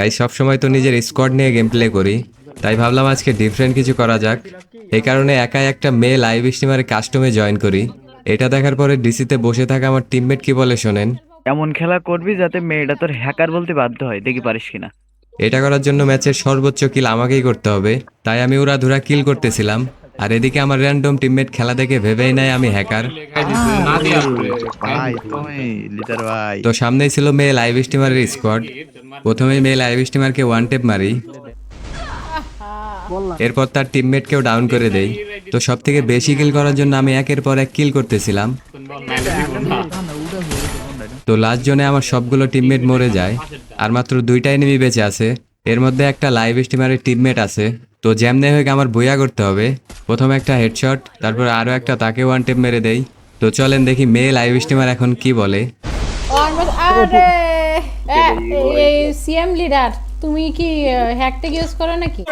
গাই সবসময় তো নিজের স্কোয়াড নিয়ে গেম প্লে করি। তাই ভাবলাম আজকে ডিফারেন্ট কিছু করা যাক। এই কারণে একাই একটা মেয়ে লাইভ স্ট্রিমারে কাস্টমে জয়েন করি। এটা দেখার পরে ডিসিতে বসে থাকা আমার টিমমেট কি বলে শোনেন? এমন খেলা করবি যাতে মেয়েটা তোর হ্যাকার বলতে বাধ্য হয়। দেখি পারিস কিনা। এটা করার জন্য ম্যাচের সর্বোচ্চ কিল আমাকেই করতে হবে। তাই আমি ওরা ধুরা কিল করতেছিলাম। আর এদিকে আমার র্যান্ডম টিমমেট খেলা দেখে ভেবেই নাই আমি হ্যাকার তো সামনেই ছিল মেয়ে লাইভ স্ট্রিমারের স্কোয়াড প্রথমেই মেয়ে লাইভ স্ট্রিমারকে ওয়ান টেপ মারি। এরপর তার টিমমেটকেও ডাউন করে দেই। তো সব থেকে বেশি কিল করার জন্য আমি একের পর এক কিল করতেছিলাম। তো লাস্ট জনে আমার সবগুলো টিমমেট মরে যায়। আর মাত্র দুইটা এনিমি বেঁচে আছে। এর মধ্যে একটা লাইভ স্ট্রিমারের টিমমেট আছে। তো জ্যামনে হয়ে আমার বইয়া করতে হবে। প্রথমে একটা হেডশট তারপর আরও একটা তাকে ওয়ান টেপ মেরে দেই। তো চলেন দেখি মেয়ে লাইভ স্ট্রিমার এখন কি বলে। সিএম লিডার তুমি কি হ্যাকটেক ইউজ করো নাকি?